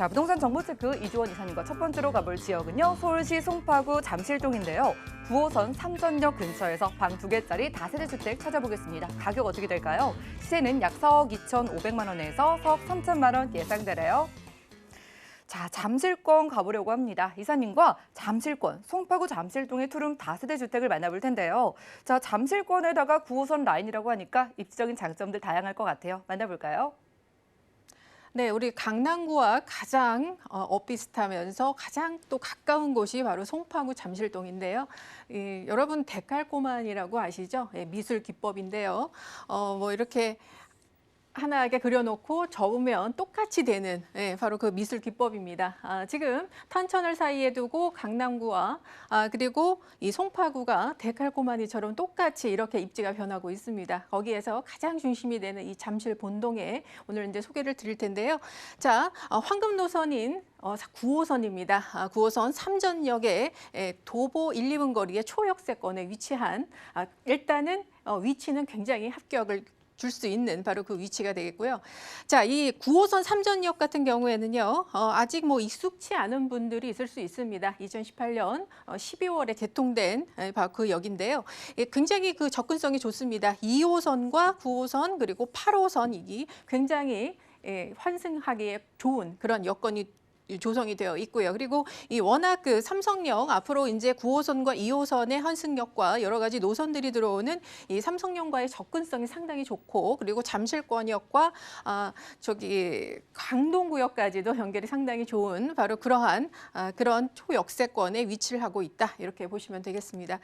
자, 부동산 정보 체크 이주원 이사님과 첫 번째로 가볼 지역은요. 서울시 송파구 잠실동인데요. 9호선 삼전역 근처에서 방 두 개짜리 다세대 주택 찾아보겠습니다. 가격 어떻게 될까요? 시세는 약 4억 2,500만 원에서 4억 3천만 원 예상되래요. 자, 잠실권 가보려고 합니다. 이사님과 잠실권, 송파구 잠실동의 투룸 다세대 주택을 만나볼 텐데요. 자, 잠실권에다가 9호선 라인이라고 하니까 입지적인 장점들 다양할 것 같아요. 만나볼까요? 네, 우리 강남구와 가장 어, 엇비슷하면서 가장 또 가까운 곳이 바로 송파구 잠실동인데요. 이, 여러분 데칼코만이라고 아시죠? 예, 미술 기법인데요. 어, 뭐 이렇게 하나하게 그려놓고 접으면 똑같이 되는 예, 바로 그 미술 기법입니다. 아, 지금 탄천을 사이에 두고 강남구와 아, 그리고 이 송파구가 데칼코마니처럼 똑같이 이렇게 입지가 변하고 있습니다. 거기에서 가장 중심이 되는 이 잠실 본동에 오늘 이제 소개를 드릴 텐데요. 자, 어, 황금 노선인 어, 9호선입니다. 아, 9호선 삼전역에 에, 도보 1, 2분 거리의 초역세권에 위치한 아, 일단은 어, 위치는 굉장히 합격을 줄 수 있는 바로 그 위치가 되겠고요. 자, 이 9호선 삼전역 같은 경우에는요, 어, 아직 뭐 익숙치 않은 분들이 있을 수 있습니다. 2018년 어, 12월에 개통된 에, 바로 그 역인데요. 예, 굉장히 그 접근성이 좋습니다. 2호선과 9호선 그리고 8호선이 굉장히 예, 환승하기에 좋은 그런 여건이 조성이 되어 있고요. 그리고 이 워낙 그 삼성역 앞으로 이제 9호선과 2호선의 환승역과 여러 가지 노선들이 들어오는 이 삼성역과의 접근성이 상당히 좋고 그리고 잠실권역과 아 저기 강동구역까지도 연결이 상당히 좋은 바로 그러한 아, 그런 초역세권에 위치를 하고 있다 이렇게 보시면 되겠습니다.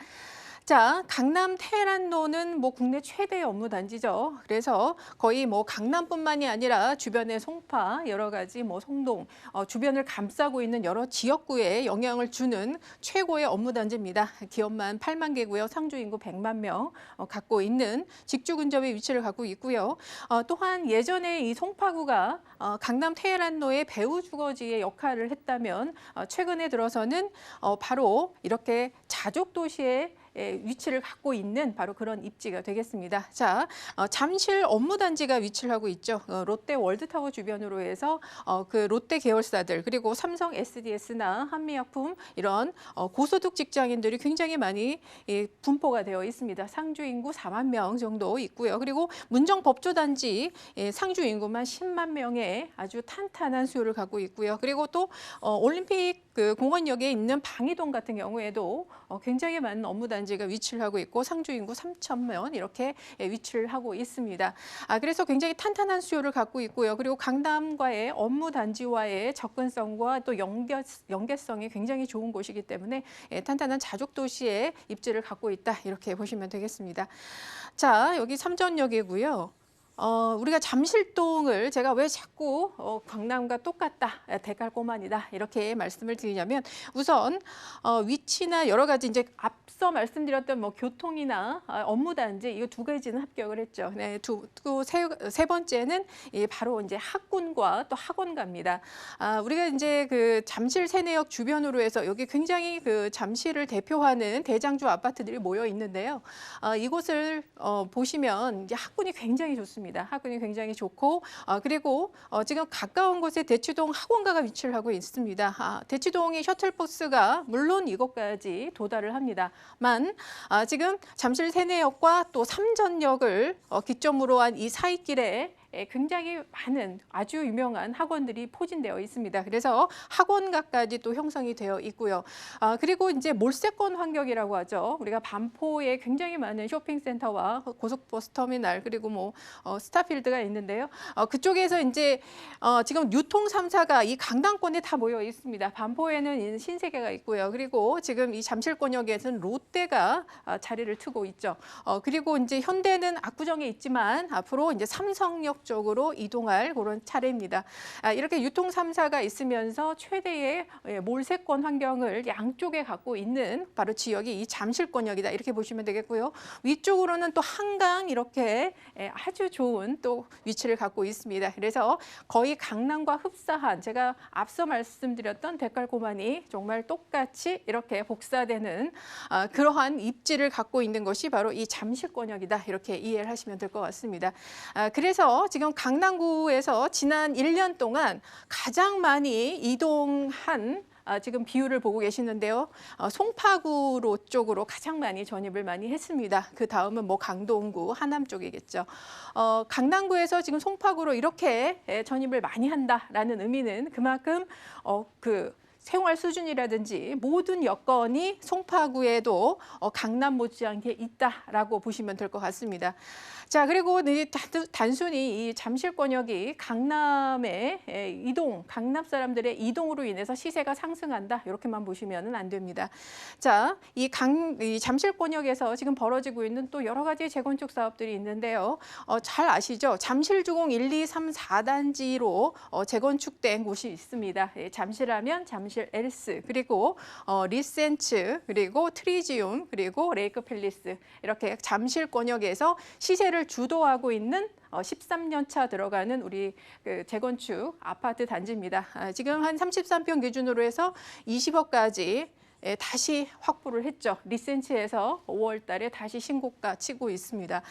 자, 강남 테란로는 뭐 국내 최대 업무 단지죠. 그래서 거의 뭐 강남뿐만이 아니라 주변의 송파, 여러 가지 뭐 송동, 어, 주변을 감싸고 있는 여러 지역구에 영향을 주는 최고의 업무 단지입니다. 기업만 8만 개고요. 상주 인구 100만 명 어, 갖고 있는 직주 근접의 위치를 갖고 있고요. 어, 또한 예전에 이 송파구가 어, 강남 테헤란로의 배후 주거지의 역할을 했다면 어, 최근에 들어서는 어, 바로 이렇게 자족 도시의 예, 위치를 갖고 있는 바로 그런 입지가 되겠습니다. 자, 어, 잠실 업무단지가 위치를 하고 있죠. 어, 롯데 월드타워 주변으로 해서 어, 그 롯데 계열사들 그리고 삼성 SDS나 한미약품 이런 어, 고소득 직장인들이 굉장히 많이 예, 분포가 되어 있습니다. 상주 인구 4만 명 정도 있고요. 그리고 문정 법조단지 예, 상주 인구만 10만 명의 아주 탄탄한 수요를 갖고 있고요. 그리고 또 어, 올림픽 그 공원역에 있는 방이동 같은 경우에도 어, 굉장히 많은 업무 단지 가 위치를 하고 있고 상주 인구 3천 명 이렇게 예, 위치를 하고 있습니다. 아 그래서 굉장히 탄탄한 수요를 갖고 있고요. 그리고 강남과의 업무 단지와의 접근성과 또 연결 연계성이 굉장히 좋은 곳이기 때문에 예, 탄탄한 자족 도시의 입지를 갖고 있다 이렇게 보시면 되겠습니다. 자 여기 삼전역이고요. 어, 우리가 잠실동을 제가 왜 자꾸 어, 강남과 똑같다, 대갈꼬만이다 이렇게 말씀을 드리냐면 우선 어, 위치나 여러 가지 이제 앞서 말씀드렸던 뭐 교통이나 아, 업무 단지 이거 두 가지는 합격을 했죠. 네, 두세 세 번째는 이 바로 이제 학군과 또 학원가입니다. 아, 우리가 이제 그 잠실 세내역 주변으로 해서 여기 굉장히 그 잠실을 대표하는 대장주 아파트들이 모여 있는데요. 아, 이곳을 어, 보시면 이제 학군이 굉장히 좋습니다. 학군이 굉장히 좋고 어, 그리고 어, 지금 가까운 곳에 대치동 학원가가 위치를 하고 있습니다. 아, 대치동의 셔틀버스가 물론 이곳까지 도달을 합니다만 아, 지금 잠실 세내역과 또 삼전역을 어, 기점으로 한 이 사이길에 예, 굉장히 많은 아주 유명한 학원들이 포진되어 있습니다. 그래서 학원가까지 또 형성이 되어 있고요. 아, 그리고 이제 몰세권 환경이라고 하죠. 우리가 반포에 굉장히 많은 쇼핑센터와 고속버스 터미널 그리고 뭐 어, 스타필드가 있는데요. 어, 그쪽에서 이제 어, 지금 유통 3사가 이 강남권에 다 모여 있습니다. 반포에는 신세계가 있고요. 그리고 지금 이 잠실권역에서는 롯데가 아, 자리를 트고 있죠. 어, 그리고 이제 현대는 압구정에 있지만 앞으로 이제 삼성역 본격 적으로 이동할 그런 차례입니다. 아, 이렇게 유통 3사가 있으면서 최대의 예, 몰세권 환경을 양쪽에 갖고 있는 바로 지역이 이 잠실권역이다 이렇게 보시면 되겠고요. 위쪽으로는 또 한강 이렇게 예, 아주 좋은 또 위치를 갖고 있습니다. 그래서 거의 강남과 흡사한 제가 앞서 말씀드렸던 데칼코마니 정말 똑같이 이렇게 복사되는 아, 그러한 입지를 갖고 있는 것이 바로 이 잠실권역이다 이렇게 이해를 하시면 될 것 같습니다. 아, 그래서 지금 강남구에서 지난 1년 동안 가장 많이 이동한 아, 지금 비율을 보고 계시는데요. 어, 송파구로 쪽으로 가장 많이 전입을 많이 했습니다. 그 다음은 뭐 강동구, 하남 쪽이겠죠. 어, 강남구에서 지금 송파구로 이렇게 예, 전입을 많이 한다라는 의미는 그만큼 어, 그 생활 수준이라든지 모든 여건이 송파구에도 어, 강남 못지않게 있다라고 보시면 될 것 같습니다. 자 그리고 단순히 이 잠실권역이 강남의 에, 이동, 강남 사람들의 이동으로 인해서 시세가 상승한다 이렇게만 보시면은 안 됩니다. 자, 이 강, 이 잠실권역에서 지금 벌어지고 있는 또 여러 가지 재건축 사업들이 있는데요. 어, 잘 아시죠? 잠실주공 1, 2, 3, 4단지로 어, 재건축된 곳이 있습니다. 예, 잠실하면 잠실 엘스 그리고 어, 리센츠 그리고 트리지움 그리고 레이크 팰리스 이렇게 잠실 권역에서 시세를 주도하고 있는 어, 13년 차 들어가는 우리 그 재건축 아파트 단지입니다. 아, 지금 한 33평 기준으로 해서 20억까지 예, 다시 확보를 했죠. 리센치에서 5월 달에 다시 신고가 치고 있습니다.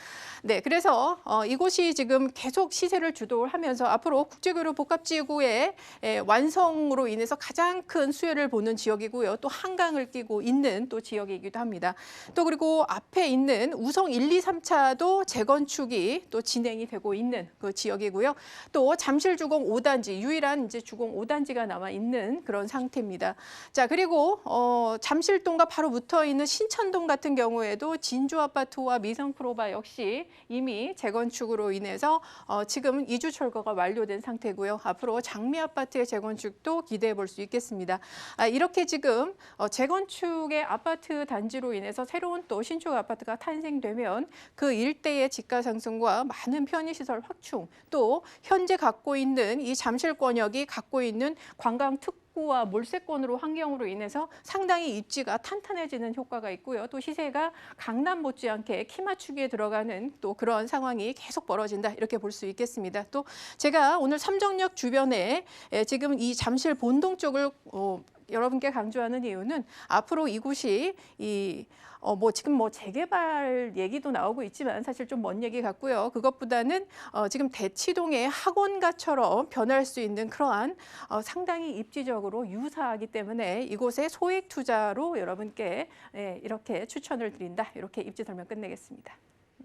네, 그래서 어, 이곳이 지금 계속 시세를 주도를 하면서 앞으로 국제교류 복합지구의 예, 완성으로 인해서 가장 큰 수혜를 보는 지역이고요. 또 한강을 끼고 있는 또 지역이기도 합니다. 또 그리고 앞에 있는 우성 1, 2, 3차도 재건축이 또 진행이 되고 있는 그 지역이고요. 또 잠실 주공 5단지 유일한 이제 주공 5단지가 남아 있는 그런 상태입니다. 자 그리고 어, 잠실동과 바로 붙어 있는 신천동 같은 경우에도 진주 아파트와 미성 프로바 역시 이미 재건축으로 인해서 어, 지금 이주 철거가 완료된 상태고요. 앞으로 장미 아파트의 재건축도 기대해 볼 수 있겠습니다. 아, 이렇게 지금 어, 재건축의 아파트 단지로 인해서 새로운 또 신축 아파트가 탄생되면 그 일대의 집가 상승과 많은 편의시설 확충 또 현재 갖고 있는 이 잠실권역이 갖고 있는 관광 특 와 몰세권으로 환경으로 인해서 상당히 입지가 탄탄해지는 효과가 있고요. 또 시세가 강남 못지않게 키 맞추기에 들어가는 또 그런 상황이 계속 벌어진다 이렇게 볼 수 있겠습니다. 또 제가 오늘 삼정역 주변에 에, 지금 이 잠실 본동 쪽을 어, 여러분께 강조하는 이유는 앞으로 이곳이 이 어, 뭐 지금 뭐 재개발 얘기도 나오고 있지만 사실 좀 먼 얘기 같고요. 그것보다는 어, 지금 대치동의 학원가처럼 변할 수 있는 그러한 어, 상당히 입지적으로 유사하기 때문에 이곳에 소액 투자로 여러분께 예, 이렇게 추천을 드린다. 이렇게 입지 설명 끝내겠습니다.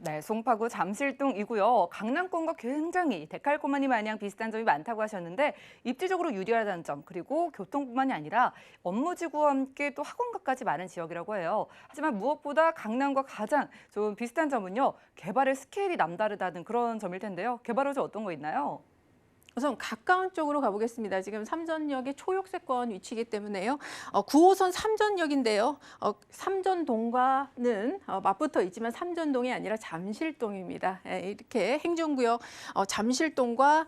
네, 송파구 잠실동이고요. 강남권과 굉장히 데칼코마니 마냥 비슷한 점이 많다고 하셨는데 입지적으로 유리하다는 점 그리고 교통뿐만이 아니라 업무지구와 함께 또 학원가까지 많은 지역이라고 해요. 하지만 무엇보다 강남과 가장 좀 비슷한 점은요. 개발의 스케일이 남다르다는 그런 점일 텐데요. 개발 호재 어떤 거 있나요? 우선 가까운 쪽으로 가보겠습니다. 지금 삼전역의 초역세권 위치이기 때문에요. 어, 9호선 삼전역인데요. 어, 삼전동과는 어, 맞붙어 있지만 삼전동이 아니라 잠실동입니다. 예, 이렇게 행정구역 어, 잠실동과 어,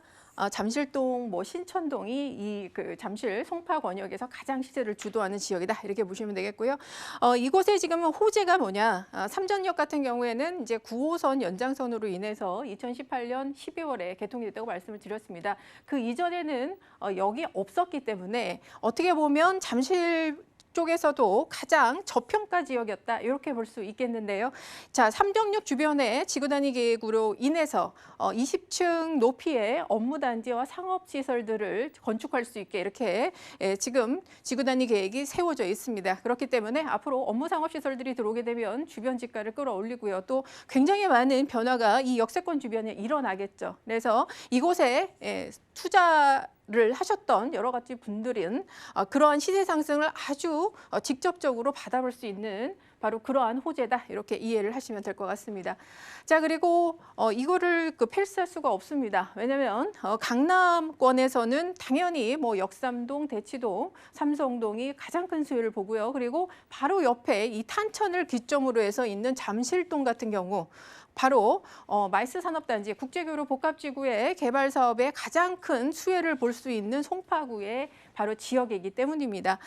잠실동, 뭐 신천동이 이 그 잠실 송파 권역에서 가장 시세를 주도하는 지역이다 이렇게 보시면 되겠고요. 어, 이곳에 지금 호재가 뭐냐? 아, 삼전역 같은 경우에는 이제 9호선 연장선으로 인해서 2018년 12월에 개통이 됐다고 말씀을 드렸습니다. 그 이전에는 어, 여기 없었기 때문에 어떻게 보면 잠실 쪽에서도 가장 저평가 지역이었다 이렇게 볼 수 있겠는데요. 자, 삼정역 주변에 지구단위 계획으로 인해서 어, 20층 높이의 업무단지와 상업시설들을 건축할 수 있게 이렇게 예, 지금 지구단위 계획이 세워져 있습니다. 그렇기 때문에 앞으로 업무 상업시설들이 들어오게 되면 주변 집가를 끌어올리고요. 또 굉장히 많은 변화가 이 역세권 주변에 일어나겠죠. 그래서 이곳에 예, 투자 를 하셨던 여러 가지 분들은 어, 그러한 시세 상승을 아주 어, 직접적으로 받아볼 수 있는 바로 그러한 호재다 이렇게 이해를 하시면 될 것 같습니다. 자 그리고 어, 이거를 그 펠스할 수가 없습니다. 왜냐하면 어, 강남권에서는 당연히 뭐 역삼동, 대치동, 삼성동이 가장 큰 수요를 보고요. 그리고 바로 옆에 이 탄천을 기점으로 해서 있는 잠실동 같은 경우 바로 어, 마이스 산업단지 국제교류 복합지구의 개발 사업에 가장 큰 수혜를 볼 수 있는 송파구의 바로 지역이기 때문입니다.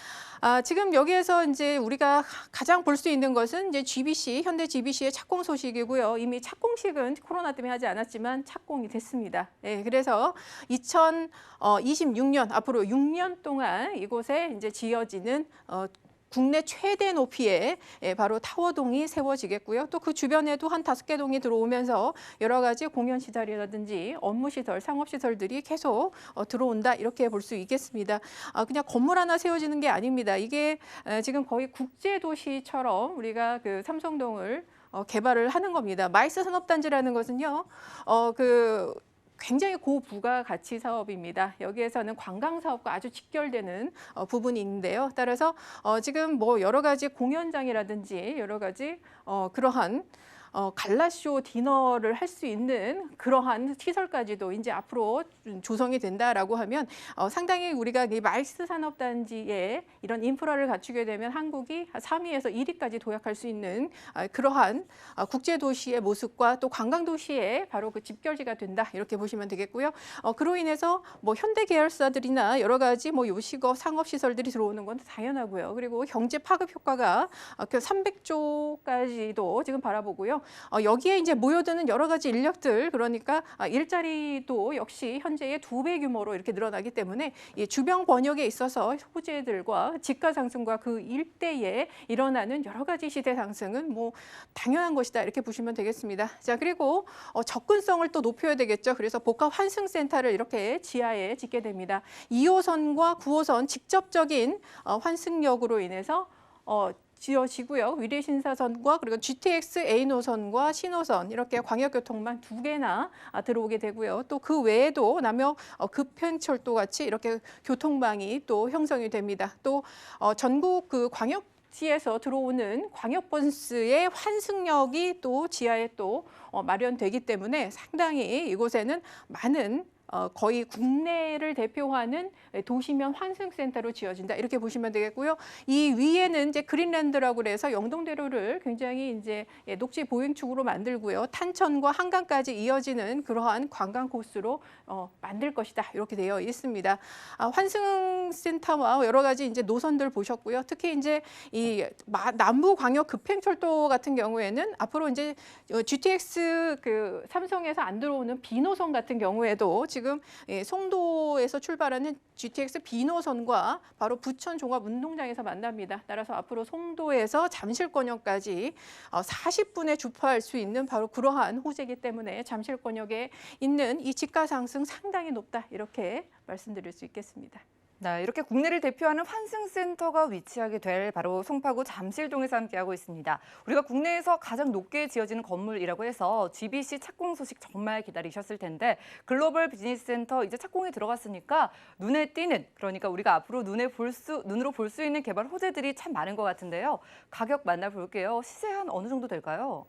아, 지금 여기에서 이제 우리가 가장 볼 수 있는 것은 이제 GBC 현대 GBC의 착공 소식이고요. 이미 착공식은 코로나 때문에 하지 않았지만 착공이 됐습니다. 예, 그래서 2026년 앞으로 6년 동안 이곳에 이제 지어지는 어, 국내 최대 높이의 예, 바로 타워동이 세워지겠고요. 또 그 주변에도 한 다섯 개 동이 들어오면서 여러 가지 공연 시설이라든지 업무 시설, 상업 시설들이 계속 어, 들어온다 이렇게 볼 수 있겠습니다. 아, 그냥 건물 하나 세워지는 게 아닙니다. 이게 에, 지금 거의 국제 도시처럼 우리가 그 삼성동을 어, 개발을 하는 겁니다. 마이스 산업단지라는 것은요, 어, 그 굉장히 고부가 가치 사업입니다. 여기에서는 관광 사업과 아주 직결되는 어, 부분이 있는데요. 따라서 어, 지금 뭐 여러 가지 공연장이라든지 여러 가지 어, 그러한 어, 갈라쇼 디너를 할 수 있는 그러한 시설까지도 이제 앞으로 조성이 된다라고 하면 어, 상당히 우리가 이 마이스 산업단지에 이런 인프라를 갖추게 되면 한국이 3위에서 1위까지 도약할 수 있는 아, 그러한 아, 국제 도시의 모습과 또 관광 도시의 바로 그 집결지가 된다 이렇게 보시면 되겠고요. 어, 그로 인해서 뭐 현대 계열사들이나 여러 가지 뭐 요식업 상업 시설들이 들어오는 건 당연하고요. 그리고 경제 파급 효과가 어, 그 300조까지도 지금 바라보고요. 어, 여기에 이제 모여드는 여러 가지 인력들 그러니까 아, 일자리도 역시 현재의 두 배 규모로 이렇게 늘어나기 때문에 이 주변 번역에 있어서 호재들과 집가 상승과 그 일대에 일어나는 여러 가지 시대 상승은 뭐 당연한 것이다 이렇게 보시면 되겠습니다. 자 그리고 어, 접근성을 또 높여야 되겠죠. 그래서 복합 환승센터를 이렇게 지하에 짓게 됩니다. 2호선과 9호선 직접적인 어, 환승역으로 인해서 어, 지어지고요. 위례신사선과 그리고 GTX A 노선과 신호선 이렇게 광역교통만 두 개나 아, 들어오게 되고요. 또 그 외에도 남역 어, 급행철도 같이 이렇게 교통망이 또 형성이 됩니다. 또 어, 전국 그 광역 시에서 들어오는 광역버스의 환승역이 또 지하에 또 어, 마련되기 때문에 상당히 이곳에는 많은 어, 거의 국내를 대표하는 도시면 환승센터로 지어진다 이렇게 보시면 되겠고요. 이 위에는 이제 그린랜드라고 그래서 영동대로를 굉장히 이제 예, 녹지 보행축으로 만들고요. 탄천과 한강까지 이어지는 그러한 관광 코스로 어, 만들 것이다 이렇게 되어 있습니다. 아, 환승센터와 여러 가지 이제 노선들 보셨고요. 특히 이제 이 마- 남부 광역 급행철도 같은 경우에는 앞으로 이제 어, GTX 그 삼성에서 안 들어오는 비노선 같은 경우에도 지금 예, 송도에서 출발하는 GTX 비노선과 바로 부천 종합 운동장에서 만납니다. 따라서 앞으로 송도에서 잠실권역까지 어, 40분에 주파할 수 있는 바로 그러한 호재이기 때문에 잠실권역에 있는 이 집가 상승 상당히 높다 이렇게 말씀드릴 수 있겠습니다. 네, 이렇게 국내를 대표하는 환승센터가 위치하게 될 바로 송파구 잠실동에서 함께하고 있습니다. 우리가 국내에서 가장 높게 지어지는 건물이라고 해서 GBC 착공 소식 정말 기다리셨을 텐데 글로벌 비즈니스 센터 이제 착공에 들어갔으니까 눈에 띄는 그러니까 우리가 앞으로 눈에 볼 수 눈으로 볼 수 있는 개발 호재들이 참 많은 것 같은데요. 가격 만나볼게요. 시세 한 어느 정도 될까요?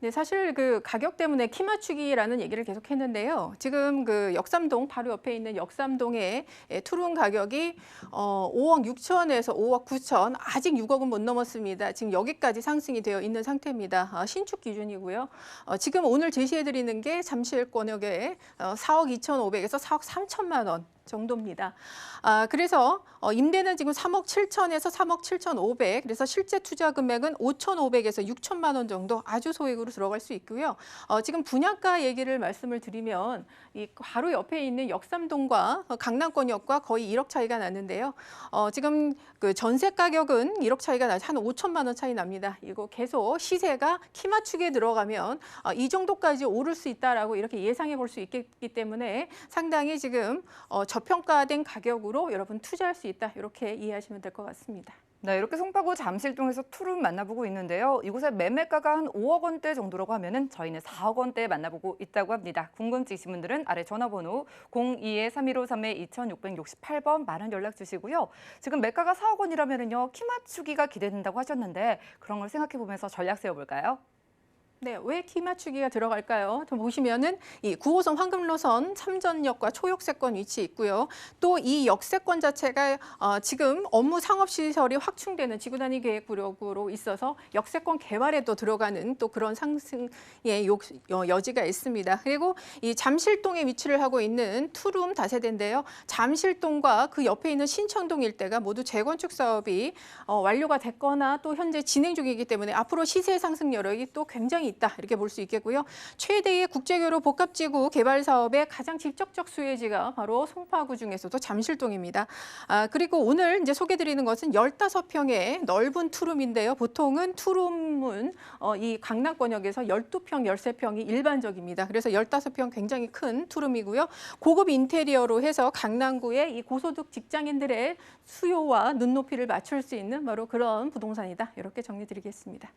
네, 사실 그 가격 때문에 키 맞추기라는 얘기를 계속 했는데요. 지금 그 역삼동 바로 옆에 있는 역삼동의 예, 투룸 가격이 어 5억 6천에서 5억 9천 아직 6억은 못 넘었습니다. 지금 여기까지 상승이 되어 있는 상태입니다. 아, 신축 기준이고요. 어, 지금 오늘 제시해 드리는 게 잠실 권역에 어, 4억 2,500에서 4억 3천만 원. 정도입니다. 아, 그래서 어, 임대는 지금 3억 7천에서 3억 7천 5백 그래서 실제 투자 금액은 5,500에서 6천만 원 정도 아주 소액으로 들어갈 수 있고요. 어, 지금 분양가 얘기를 말씀을 드리면 이 바로 옆에 있는 역삼동과 어, 강남권역과 거의 1억 차이가 나는데요. 어, 지금 그 전세 가격은 1억 차이가 나서 한 5천만 원 차이 납니다. 이거 계속 시세가 키 맞추기에 들어가면 어, 이 정도까지 오를 수 있다라고 이렇게 예상해 볼 수 있기 때문에 상당히 지금 어, 저평가된 가격으로 여러분 투자할 수 있다 이렇게 이해하시면 될 것 같습니다. 네, 이렇게 송파구 잠실동에서 투룸 만나보고 있는데요. 이곳의 매매가가 한 5억 원대 정도라고 하면은 저희는 4억 원대에 만나보고 있다고 합니다. 궁금증 있으신 분들은 아래 전화번호 02-3153-2668번 많은 연락 주시고요. 지금 매가가 4억 원이라면은요. 키 맞추기가 기대된다고 하셨는데 그런 걸 생각해 보면서 전략 세워볼까요? 네, 왜 키 맞추기가 들어갈까요? 좀 보시면은 이 9호선 황금로선 삼전역과 초역세권 위치 있고요. 또 이 역세권 자체가 어, 지금 업무 상업 시설이 확충되는 지구 단위 계획 구역으로 있어서 역세권 개발에도 들어가는 또 그런 상승의 요- 어, 여지가 있습니다. 그리고 이 잠실동에 위치를 하고 있는 투룸 다세대인데요. 잠실동과 그 옆에 있는 신청동 일대가 모두 재건축 사업이 어, 완료가 됐거나 또 현재 진행 중이기 때문에 앞으로 시세 상승 여력이 또 굉장히 있다 이렇게 볼 수 있겠고요. 최대의 국제교로 복합지구 개발 사업의 가장 직접적 수혜지가 바로 송파구 중에서도 잠실동입니다. 아, 그리고 오늘 이제 소개드리는 것은 15평의 넓은 투룸인데요. 보통은 투룸은 어, 이 강남권역에서 12평, 13평이 일반적입니다. 그래서 15평 굉장히 큰 투룸이고요. 고급 인테리어로 해서 강남구의 이 고소득 직장인들의 수요와 눈높이를 맞출 수 있는 바로 그런 부동산이다. 이렇게 정리드리겠습니다.